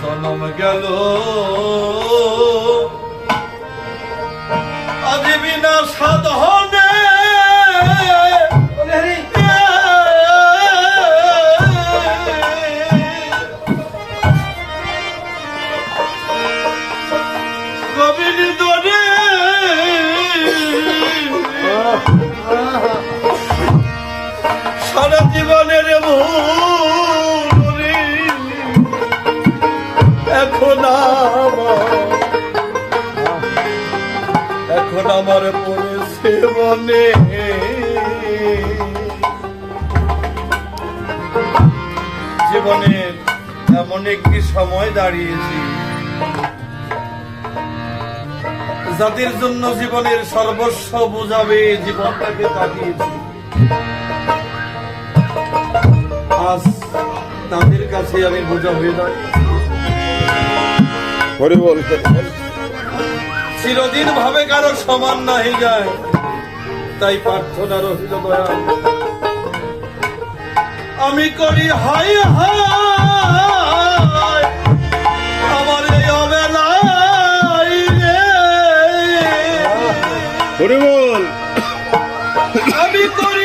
জনম গেল। আজি বিনা সাধনে সারা জীবনের ভুল এখন এখন আমার পড়েছে মনে। জীবনের এমন একটি সময় দাঁড়িয়েছি যাদের জন্য জীবনের সর্বস্ব বুঝাবে জীবনটাকে কাটিয়েছি। আজ তাদের কাছে আমি বোঝা হয়ে দাঁড়িয়েছি। হরি বল। চিরদিন ভাবে কারও সমান নাহি যায়। তাই প্রার্থনা রহিল দয়া আমি করি হাই হাই। আমার এই অবেলাই রে। হরি বল। আমি করি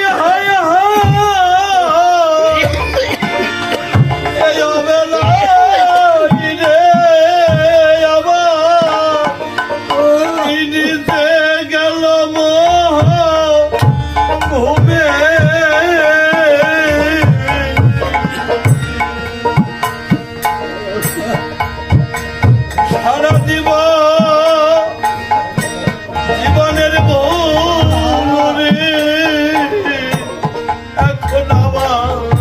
এখন